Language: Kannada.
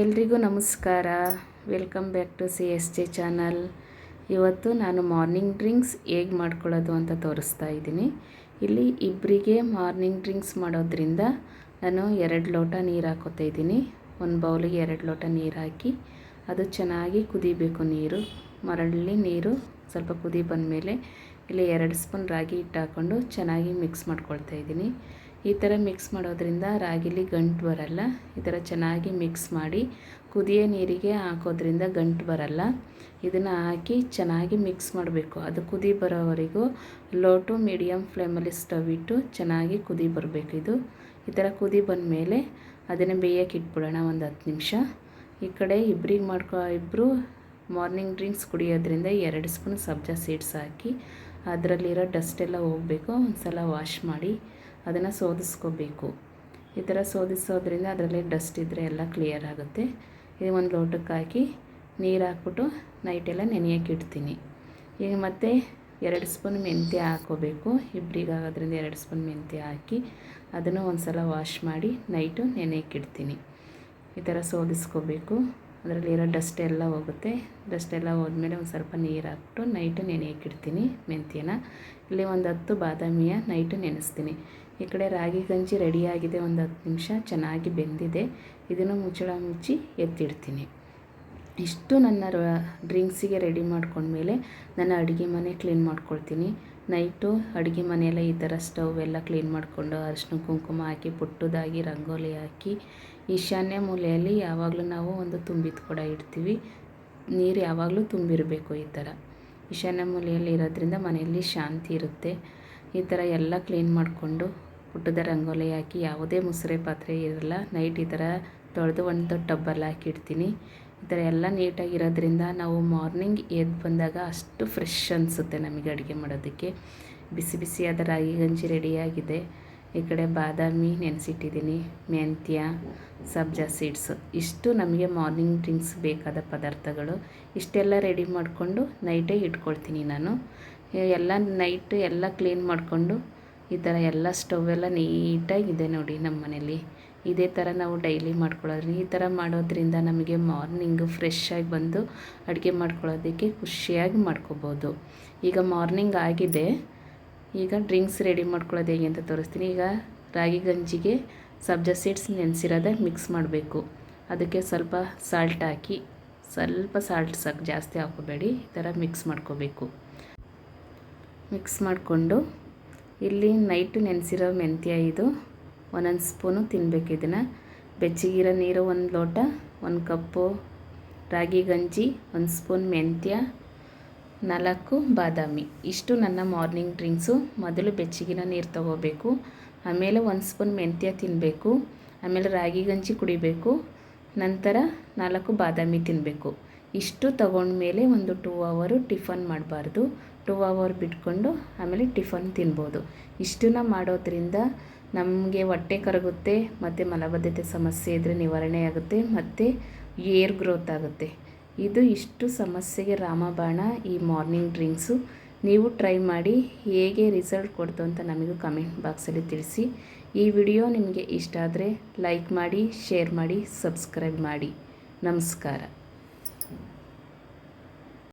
ಎಲ್ರಿಗೂ ನಮಸ್ಕಾರ. Welcome back to C S J channel ಇವತ್ತು ನಾನು ಮಾರ್ನಿಂಗ್ ಡ್ರಿಂಕ್ಸ್ ಹೇಗೆ ಮಾಡ್ಕೊಳ್ಳೋದು ಅಂತ ತೋರಿಸ್ತಾ ಇದ್ದೀನಿ. ಇಲ್ಲಿ ಇಬ್ಬರಿಗೆ ಮಾರ್ನಿಂಗ್ ಡ್ರಿಂಕ್ಸ್ ಮಾಡೋದ್ರಿಂದ ನಾನು ಎರಡು ಲೋಟ ನೀರು ಹಾಕೋತಾ ಇದ್ದೀನಿ. ಒಂದು ಬೌಲಿಗೆ ಎರಡು ಲೋಟ ನೀರು ಹಾಕಿ ಅದು ಚೆನ್ನಾಗಿ ಕುದಿಬೇಕು ನೀರು. ಮರಳಿ ನೀರು ಸ್ವಲ್ಪ ಕುದಿ ಬಂದಮೇಲೆ ಇಲ್ಲಿ ಎರಡು ಸ್ಪೂನ್ ರಾಗಿ ಹಿಟ್ಟು ಹಾಕ್ಕೊಂಡು ಚೆನ್ನಾಗಿ ಮಿಕ್ಸ್ ಮಾಡ್ಕೊಳ್ತಾ ಇದ್ದೀನಿ. ಈ ಥರ ಮಿಕ್ಸ್ ಮಾಡೋದ್ರಿಂದ ರಾಗಿಲಿ ಗಂಟು ಬರಲ್ಲ. ಈ ಥರ ಚೆನ್ನಾಗಿ ಮಿಕ್ಸ್ ಮಾಡಿ ಕುದಿಯೋ ನೀರಿಗೆ ಹಾಕೋದ್ರಿಂದ ಗಂಟು ಬರಲ್ಲ. ಇದನ್ನು ಹಾಕಿ ಚೆನ್ನಾಗಿ ಮಿಕ್ಸ್ ಮಾಡಬೇಕು. ಅದು ಕುದಿ ಬರೋವರೆಗೂ ಲೋ ಟು ಮೀಡಿಯಮ್ ಫ್ಲೇಮಲ್ಲಿ ಸ್ಟವ್ ಇಟ್ಟು ಚೆನ್ನಾಗಿ ಕುದಿ ಬರಬೇಕು ಇದು. ಈ ಥರ ಕುದಿ ಬಂದಮೇಲೆ ಅದನ್ನು ಬೇಯಕ್ಕೆ ಇಟ್ಬಿಡೋಣ ಒಂದು ಹತ್ತು ನಿಮಿಷ. ಈ ಕಡೆ ಇಬ್ರಿಗೆ ಮಾಡ್ಕೊ ಇಬ್ಬರು ಮಾರ್ನಿಂಗ್ ಡ್ರಿಂಕ್ಸ್ ಕುಡಿಯೋದ್ರಿಂದ ಎರಡು ಸ್ಪೂನ್ ಸಬ್ಜಾ ಸೀಡ್ಸ್ ಹಾಕಿ ಅದರಲ್ಲಿರೋ ಡಸ್ಟ್ ಎಲ್ಲ ಹೋಗಬೇಕು. ಒಂದು ಸಲ ವಾಶ್ ಮಾಡಿ ಅದನ್ನು ಸೋದಿಸ್ಕೋಬೇಕು. ಈ ಥರ ಸೋದಿಸೋದ್ರಿಂದ ಅದರಲ್ಲಿ ಡಸ್ಟ್ ಇದ್ದರೆ ಎಲ್ಲ ಕ್ಲಿಯರ್ ಆಗುತ್ತೆ. ಇದು ಒಂದು ಲೋಟಕ್ಕೆ ಹಾಕಿ ನೀರು ಹಾಕ್ಬಿಟ್ಟು ನೈಟೆಲ್ಲ ನೆನೆಯೋಕೆ ಇಡ್ತೀನಿ. ಈಗ ಮತ್ತೆ ಎರಡು ಸ್ಪೂನ್ ಮೆಂತ್ಯ ಹಾಕೋಬೇಕು ಇಬ್ಬರಿಗಾಗೋದ್ರಿಂದ ಎರಡು ಸ್ಪೂನ್ ಮೆಂತ್ಯ ಹಾಕಿ ಅದನ್ನು ಒಂದು ಸಲ ವಾಶ್ ಮಾಡಿ ನೈಟು ನೆನೆಯೋಕೆ ಇಡ್ತೀನಿ. ಈ ಥರ ಸೋದಿಸ್ಕೋಬೇಕು. ಅದರಲ್ಲಿರೋ ಡಸ್ಟ್ ಎಲ್ಲ ಹೋಗುತ್ತೆ. ಡಸ್ಟ್ ಎಲ್ಲ ಹೋದ್ಮೇಲೆ ಒಂದು ಸ್ವಲ್ಪ ನೀರು ಹಾಕ್ಬಿಟ್ಟು ನೈಟು ನೆನೆಯಕ್ಕಿಡ್ತೀನಿ ಮೆಂತ್ಯನ. ಇಲ್ಲಿ ಒಂದು ಹತ್ತು ಬಾದಾಮಿಯ ನೈಟು ನೆನೆಸ್ತೀನಿ. ಈ ಕಡೆ ರಾಗಿ ಗಂಜಿ ರೆಡಿಯಾಗಿದೆ ಒಂದು ಹತ್ತು ನಿಮಿಷ, ಚೆನ್ನಾಗಿ ಬೆಂದಿದೆ. ಇದನ್ನು ಮುಚ್ಚಳ ಮುಚ್ಚಿ ಎತ್ತಿಡ್ತೀನಿ. ಇಷ್ಟು ನನ್ನ ಡ್ರಿಂಕ್ಸಿಗೆ ರೆಡಿ ಮಾಡ್ಕೊಂಡ್ಮೇಲೆ ನನ್ನ ಅಡುಗೆ ಮನೆ ಕ್ಲೀನ್ ಮಾಡ್ಕೊಳ್ತೀನಿ. ನೈಟು ಅಡುಗೆ ಮನೆಯೆಲ್ಲ ಈ ಥರ ಸ್ಟವ್ ಎಲ್ಲ ಕ್ಲೀನ್ ಮಾಡಿಕೊಂಡು ಅರಿಶಿನ ಕುಂಕುಮ ಹಾಕಿ ಪುಟ್ಟದಾಗಿ ರಂಗೋಲಿ ಹಾಕಿ ಈಶಾನ್ಯ ಮೂಲೆಯಲ್ಲಿ ಯಾವಾಗಲೂ ನಾವು ಒಂದು ತುಂಬಿದ ಕೊಡ ಇಡ್ತೀವಿ. ನೀರು ಯಾವಾಗಲೂ ತುಂಬಿರಬೇಕು ಈ ಥರ. ಈಶಾನ್ಯ ಮೂಲೆಯಲ್ಲಿ ಇರೋದ್ರಿಂದ ಮನೆಯಲ್ಲಿ ಶಾಂತಿ ಇರುತ್ತೆ. ಈ ಥರ ಎಲ್ಲ ಕ್ಲೀನ್ ಮಾಡಿಕೊಂಡು ಪುಟ್ಟದ ರಂಗೋಲಿ ಹಾಕಿ ಯಾವುದೇ ಮುಸುರೆ ಪಾತ್ರೆ ಇರಲ್ಲ. ನೈಟ್ ಈ ಥರ ತೊಳೆದು ಒಂದು ಟಬ್ಬಲ್ಲಿ ಹಾಕಿಡ್ತೀನಿ. ಈ ಥರ ಎಲ್ಲ ನೀಟಾಗಿರೋದ್ರಿಂದ ನಾವು ಮಾರ್ನಿಂಗ್ ಎದ್ದು ಬಂದಾಗ ಅಷ್ಟು ಫ್ರೆಶ್ ಅನಿಸುತ್ತೆ ನಮಗೆ ಅಡುಗೆ ಮಾಡೋದಕ್ಕೆ. ಬಿಸಿ ಬಿಸಿಯಾದ ರಾಗಿ ಗಂಜಿ ರೆಡಿಯಾಗಿದೆ. ಈ ಕಡೆ ಬಾದಾಮಿ ನೆನೆಸಿಟ್ಟಿದ್ದೀನಿ, ಮೆಂತ್ಯ, ಸಬ್ಜಾ ಸೀಡ್ಸ್. ಇಷ್ಟು ನಮಗೆ ಮಾರ್ನಿಂಗ್ ಡ್ರಿಂಕ್ಸ್ ಬೇಕಾದ ಪದಾರ್ಥಗಳು. ಇಷ್ಟೆಲ್ಲ ರೆಡಿ ಮಾಡಿಕೊಂಡು ನೈಟೇ ಇಟ್ಕೊಳ್ತೀನಿ ನಾನು. ಎಲ್ಲ ನೈಟ್ ಎಲ್ಲ ಕ್ಲೀನ್ ಮಾಡಿಕೊಂಡು ಈ ಥರ ಎಲ್ಲ ಸ್ಟವ್ ಎಲ್ಲ ನೀಟಾಗಿದೆ ನೋಡಿ ನಮ್ಮ ಮನೇಲಿ ಇದೇ ಥರ ನಾವು ಡೈಲಿ ಮಾಡ್ಕೊಳ್ಳೋದ್ರಿಂದ ಈ ಥರ ಮಾಡೋದ್ರಿಂದ ನಮಗೆ ಮಾರ್ನಿಂಗು ಫ್ರೆಶ್ ಆಗಿ ಬಂದು ಅಡುಗೆ ಮಾಡ್ಕೊಳ್ಳೋದಕ್ಕೆ ಖುಷಿಯಾಗಿ ಮಾಡ್ಕೋಬೋದು. ಈಗ ಮಾರ್ನಿಂಗ್ ಆಗಿದೆ. ಈಗ ಡ್ರಿಂಕ್ಸ್ ರೆಡಿ ಮಾಡ್ಕೊಳ್ಳೋದು ಹೇಗೆ ಅಂತ ತೋರಿಸ್ತೀನಿ. ಈಗ ರಾಗಿ ಗಂಜಿಗೆ ಸಬ್ಜಾ ಸೀಡ್ಸ್ ನೆನೆಸಿರೋದೆ ಮಿಕ್ಸ್ ಮಾಡಬೇಕು. ಅದಕ್ಕೆ ಸ್ವಲ್ಪ ಸಾಲ್ಟ್ ಹಾಕಿ, ಸ್ವಲ್ಪ ಸಾಲ್ಟ್ ಸಾಕು ಜಾಸ್ತಿ ಹಾಕೋಬೇಡಿ ಈ ಥರ ಮಿಕ್ಸ್ ಮಾಡ್ಕೋಬೇಕು. ಮಿಕ್ಸ್ ಮಾಡಿಕೊಂಡು ಇಲ್ಲಿ ನೈಟ್ ನೆನೆಸಿರೋ ಮೆಂತ್ಯ ಇದು. ಒಂದೊಂದು ಸ್ಪೂನು ತಿನ್ನಬೇಕು ಇದನ್ನು. ಬೆಚ್ಚಗಿರೋ ನೀರು ಒಂದು ಲೋಟ, ಒಂದು ಕಪ್ಪು ರಾಗಿ ಗಂಜಿ, ಒಂದು ಸ್ಪೂನ್ ಮೆಂತ್ಯ, ನಾಲ್ಕು ಬಾದಾಮಿ. ಇಷ್ಟು ನನ್ನ ಮಾರ್ನಿಂಗ್ ಡ್ರಿಂಕ್ಸು. ಮೊದಲು ಬೆಚ್ಚಗಿನ ನೀರು ತಗೋಬೇಕು. ಆಮೇಲೆ ಒಂದು ಸ್ಪೂನ್ ಮೆಂತ್ಯ ತಿನ್ನಬೇಕು ಆಮೇಲೆ ರಾಗಿ ಗಂಜಿ ಕುಡಿಬೇಕು. ನಂತರ ನಾಲ್ಕು ಬಾದಾಮಿ ತಿನ್ನಬೇಕು ಇಷ್ಟು ತಗೊಂಡ್ಮೇಲೆ ಒಂದು ಟೂ ಅವರು ಟಿಫನ್ ಮಾಡಬಾರ್ದು. ಟೂ ಅವರ್ ಬಿಟ್ಕೊಂಡು ಆಮೇಲೆ ಟಿಫನ್ ತಿನ್ಬೋದು. ಇಷ್ಟನ್ನ ಮಾಡೋದ್ರಿಂದ ನಮಗೆ ಹೊಟ್ಟೆ ಕರಗುತ್ತೆ, ಮತ್ತು ಮಲಬದ್ಧತೆ ಸಮಸ್ಯೆ ಇದ್ದರೆ ನಿವಾರಣೆ ಆಗುತ್ತೆ, ಮತ್ತು ಏರ್ ಗ್ರೋತ್ ಆಗುತ್ತೆ. ಇದು ಇಷ್ಟು ಸಮಸ್ಯೆಗೆ ರಾಮಬಾಣ ಈ ಮಾರ್ನಿಂಗ್ ಡ್ರಿಂಕ್ಸು. ನೀವು ಟ್ರೈ ಮಾಡಿ ಹೇಗೆ ರಿಸಲ್ಟ್ ಕೊಡ್ತು ಅಂತ ನಮಗೂ ಕಮೆಂಟ್ ಬಾಕ್ಸಲ್ಲಿ ತಿಳಿಸಿ. ಈ ವಿಡಿಯೋ ನಿಮಗೆ ಇಷ್ಟ ಆದರೆ ಲೈಕ್ ಮಾಡಿ, ಶೇರ್ ಮಾಡಿ, ಸಬ್ಸ್ಕ್ರೈಬ್ ಮಾಡಿ. ನಮಸ್ಕಾರ.